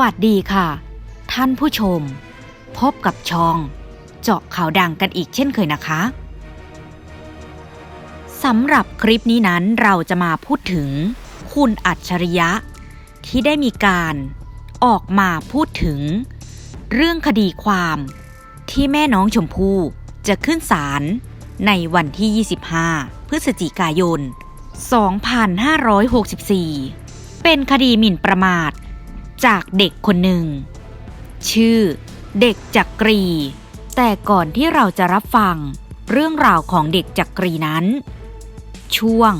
วัสดีค่ะ ท่านผู้ชม พบกับช่อง เจาะข่าวดังกันอีกเช่นเคยนะคะสำหรับคลิปนี้นั้นเราจะมาพูดถึง คุณอัจฉริยะ ที่ได้มีการออกมาพูดถึง เรื่องคดีความ ที่แม่น้องชมพู่จะขึ้นศาลในวันที่ 25 พฤศจิกายน 2564 เป็นคดีหมิ่นประมาท จากเด็กคนหนึ่ง ชื่อ เด็กจักกรี แต่ก่อนที่เราจะรับฟังเรื่องราวของเด็กจักกรีนั้น ช่วง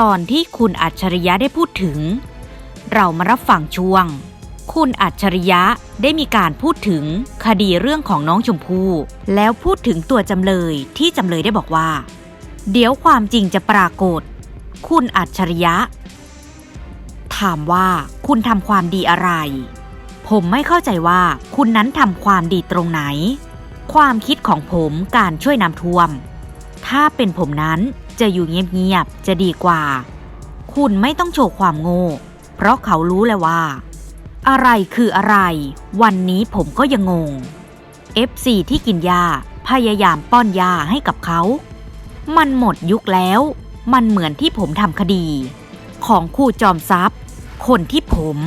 ตอนที่คุณอัจฉริยะได้พูดถึง เรามารับฟังช่วง คุณอัจฉริยะได้มีการพูดถึงคดีเรื่องของน้องชมพู่แล้วพูดถึงตัวจำเลยที่จำเลยได้บอกว่า เดี๋ยวความจริงจะปรากฏ คุณอัจฉริยะ ถามว่าคุณทำความดีอะไร ผมไม่เข้าใจว่าคุณนั้นทำความดีตรงไหน ความคิดของผมการช่วยน้ำท่วม ถ้าเป็นผมนั้นจะอยู่เงียบๆจะดีกว่า คุณไม่ต้องโชว์ความโง่ เพราะเขารู้แล้วว่า อะไรคืออะไร วันนี้ผมก็ยังงง FC ที่กินยาพยายามป้อนยาให้กับเขา มันหมดยุคแล้ว มันเหมือนที่ผมทำคดี ของคู่จอมทรัพย์ คนที่ผม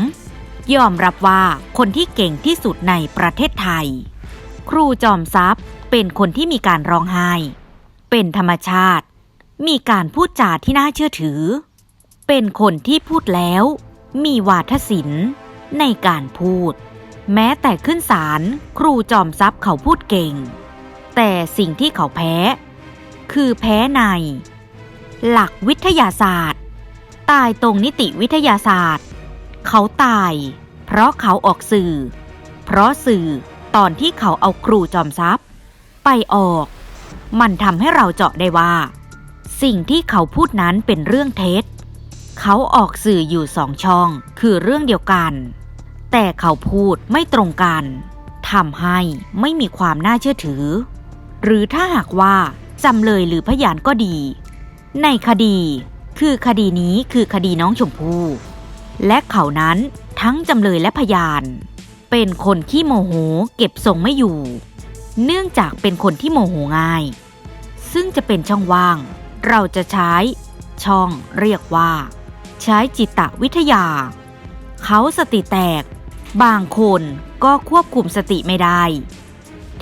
ยอมรับว่าคนที่เก่งที่สุดในประเทศไทย ครูจอมทรัพย์เป็นคนที่มีการร้องไห้ เป็นธรรมชาติ มีการพูดจาที่น่าเชื่อถือ เป็นคนที่พูดแล้ว มีวาทศิลป์ในการพูด แม้แต่ขึ้นศาลครูจอมทรัพย์เขาพูดเก่ง แต่สิ่งที่เขาแพ้ คือแพ้ใน หลักวิทยาศาสตร์ ตายตรงนิติวิทยาศาสตร์ เขาตาย เพราะเขาออกสื่อ เพราะสื่อตอนที่เขาเอาครูจอมทรัพย์ ไปออก มันทำให้เราเจาะได้ว่า สิ่งที่เขาพูดนั้นเป็นเรื่องเท็จ เขาออกสื่ออยู่สองช่อง คือเรื่องเดียวกัน แต่เขาพูดไม่ตรงกันทำให้ไม่มีความน่าเชื่อถือ หรือถ้าหากว่าจำเลยหรือพยานก็ดี ในคดี คือคดีนี้คือคดีน้องชมพู่และเขานั้นทั้งจำเลยและพยาน เป็นคนขี้โมโหเก็บทรงไม่อยู่ เนื่องจากเป็นคนที่โมโหง่าย ซึ่งจะเป็นช่องว่าง เราจะใช้ ช่องเรียกว่า ใช้จิตวิทยา เขาสติแตก บางคนก็ควบคุมสติไม่ได้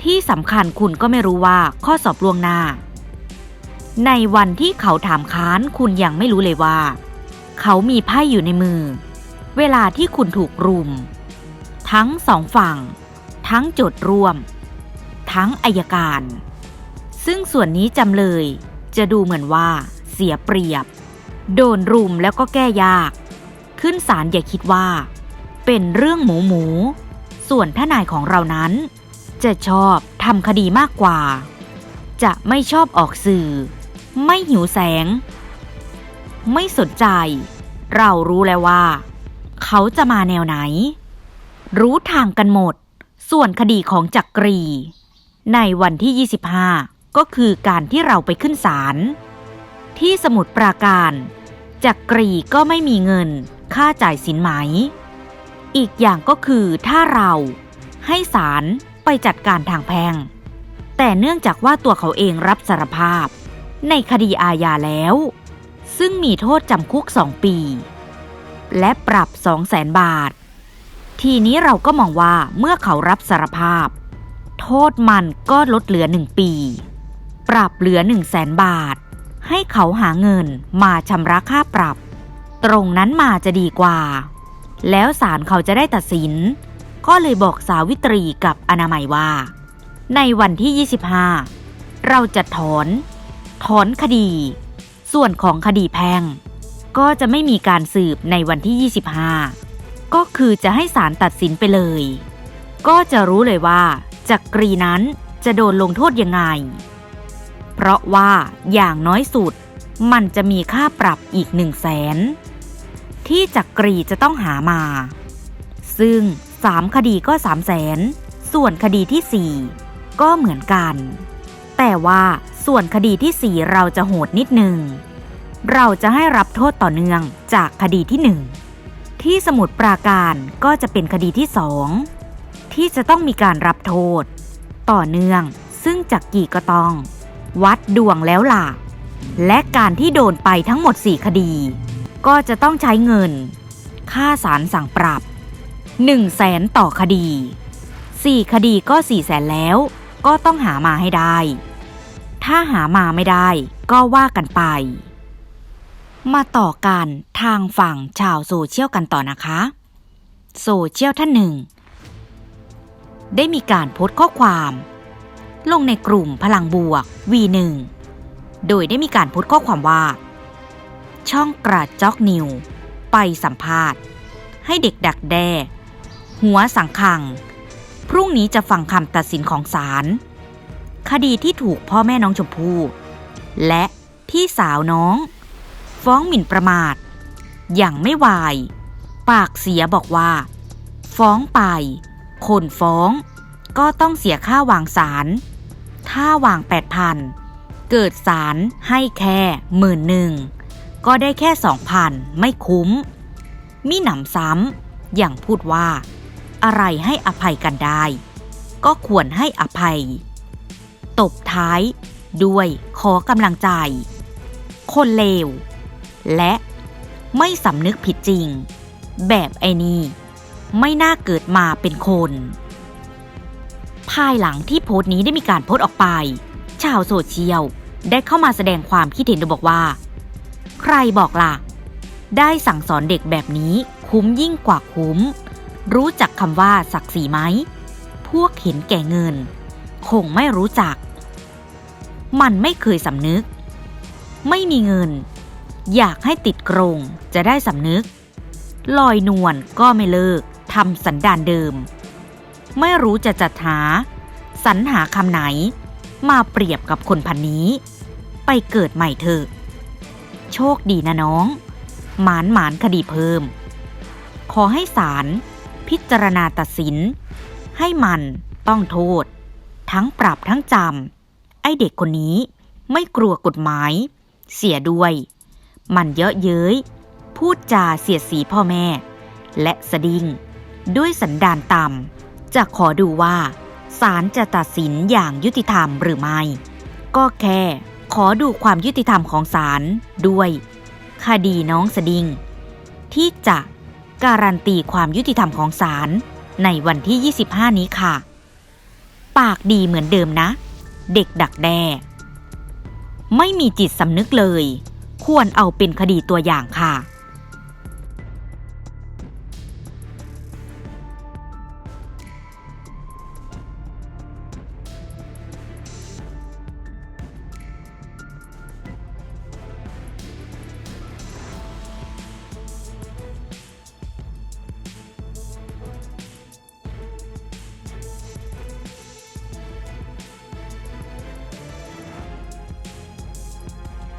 ที่สำคัญคุณก็ไม่รู้ว่าข้อสอบล่วงหน้า ในวันที่เขาถามค้านคุณยังไม่รู้เลยว่า เขามีไพ่อยู่ในมือ เวลาที่คุณถูกรุม ทั้งสองฝั่ง ทั้งโจทย์ร่วม ทั้งอายการ ซึ่งส่วนนี้จำเลยจะดูเหมือนว่าเสียเปรียบ โดนรุมแล้วก็แก้ยาก ขึ้นศาลอย่าคิดว่า เป็นเรื่องหมูหมู ส่วนทนายของเรานั้น จะชอบทำคดีมากกว่า จะไม่ชอบออกสื่อ ไม่หิวแสง ไม่สนใจ เรารู้แล้วว่า เขาจะมาแนวไหน รู้ทางกันหมด ส่วนคดีของจักรี ในวันที่ 25 ก็คือการที่เราไปขึ้นศาลที่สมุทรปราการจักรีก็ไม่มีเงิน ค่าจ่ายสินไหม อีกอย่างก็คือถ้าเราให้ศาลไปจัดการทางแพงแต่เนื่องจากว่าตัวเขาเองรับสารภาพ ในคดีอาญาแล้ว ซึ่งมีโทษจำคุกสองปี และปรับสองแสนบาท ทีนี้เราก็มองว่าเมื่อเขารับสารภาพ โทษมันก็ลดเหลือหนึ่งปี ปรับเหลือหนึ่งแสนบาท ให้เขาหาเงินมาชำระค่าปรับ ตรงนั้นมาจะดีกว่า แล้วศาลเขาจะได้ตัดสิน ก็เลยบอกสาวิตรีกับอนามัยว่า ในวันที่ 25 เราจะถอน ถอนคดี ส่วนของคดีแพ่ง ก็จะไม่มีการสืบในวันที่ 25 ก็คือจะให้ศาลตัดสินไปเลย ก็จะรู้เลยว่าจักรีนั้นจะโดนลงโทษยังไง เพราะว่าอย่างน้อยสุดมันจะมีค่าปรับอีกหนึ่งแสนที่จักรีจะต้องหามา ซึ่งสามคดีก็สามแสนส่วนคดีที่สี่ก็เหมือนกัน แต่ว่า ส่วนคดีที่สี่เราจะโหดนิดหนึ่ง เราจะให้รับโทษต่อเนื่องจากคดีที่หนึ่งที่สมุดปราการก็จะเป็นคดีที่สองที่จะต้องมีการรับโทษ ต่อเนื่องซึ่งจักกี่ก็ต้อง วัดดวงแล้วล่ะ และการที่โดนไปทั้งหมด 4 คดี ก็จะต้องใช้เงิน ค่าสารสั่งปรับ 1 0 0 0 0แสนต่อคดี 4 คดีก็4 0 0แสนแล้ว ก็ต้องหามาให้ได้ ถ้าหามาไม่ได้ ก็ว่ากันไป มาต่อกันทางฝั่งชาวโซเชียลกันต่อนะคะ โซเชียลท่านหนึ่ง ได้มีการโพสต์ข้อความ ลงในกลุ่มพลังบวก V1 โดยได้มีการโพสต์ข้อความว่า ช่องกระจอกนิว ไปสัมภาษณ์ ให้เด็กดักแด้ หัวสังคัง พรุ่งนี้จะฟังคำตัดสินของศาล คดีที่ถูกพ่อแม่น้องชมพู่และพี่สาวน้อง ฟ้องหมิ่นประมาท อย่างไม่วาย ปากเสียบอกว่า ฟ้องไป คนฟ้อง ก็ต้องเสียค่าวางสาร ถ้าวางแปดพันเกิดสารให้แค่หมื่นหนึ่งก็ได้แค่สองพันไม่คุ้ม มีหนำซ้ำอย่างพูดว่า อะไรให้อภัยกันได้ ก็ควรให้อภัย ตบท้าย ด้วยขอกำลังใจ คนเลว และไม่สำนึกผิดจริง แบบไอ้นี่ไม่น่าเกิดมาเป็นคน ภายหลังที่โพสต์นี้ได้มีการโพสต์ออกไป ชาวโซเชียลได้เข้ามาแสดงความคิดเห็นโดยบอกว่า ใครบอกล่ะ ได้สั่งสอนเด็กแบบนี้คุ้มยิ่งกว่าคุ้ม รู้จักคำว่าศักดิ์ศรีไหม พวกเห็นแก่เงิน คงไม่รู้จัก มันไม่เคยสำนึก ไม่มีเงิน อยากให้ติดกรงจะได้สำนึก ลอยนวลก็ไม่เลิกทำสันดานเดิม ไม่รู้จะจัดหา สรรหาคำไหน มาเปรียบกับคนพันนี้ ไปเกิดใหม่เถอะ โชคดีนะน้อง หมานหมานคดีเพิ่ม ขอให้ศาลพิจารณาตัดสิน ให้มันต้องโทษ ทั้งปรับทั้งจำ ไอเด็กคนนี้ ไม่กลัวกฎหมาย เสียด้วย มันเยอะเย้ย พูดจาเสียดสีพ่อแม่ และสะดิ้งด้วยสันดานต่ำจะขอดูว่าศาลจะตัดสินอย่างยุติธรรมหรือไม่ ก็แค่ขอดูความยุติธรรมของศาลด้วย คดีน้องสดิ้งที่จะการันตีความยุติธรรมของศาลในวันที่ 25 นี้ค่ะ ปากดีเหมือนเดิมนะ เด็กดักแด้ไม่มีจิตสำนึกเลย ควรเอาเป็นคดีตัวอย่างค่ะ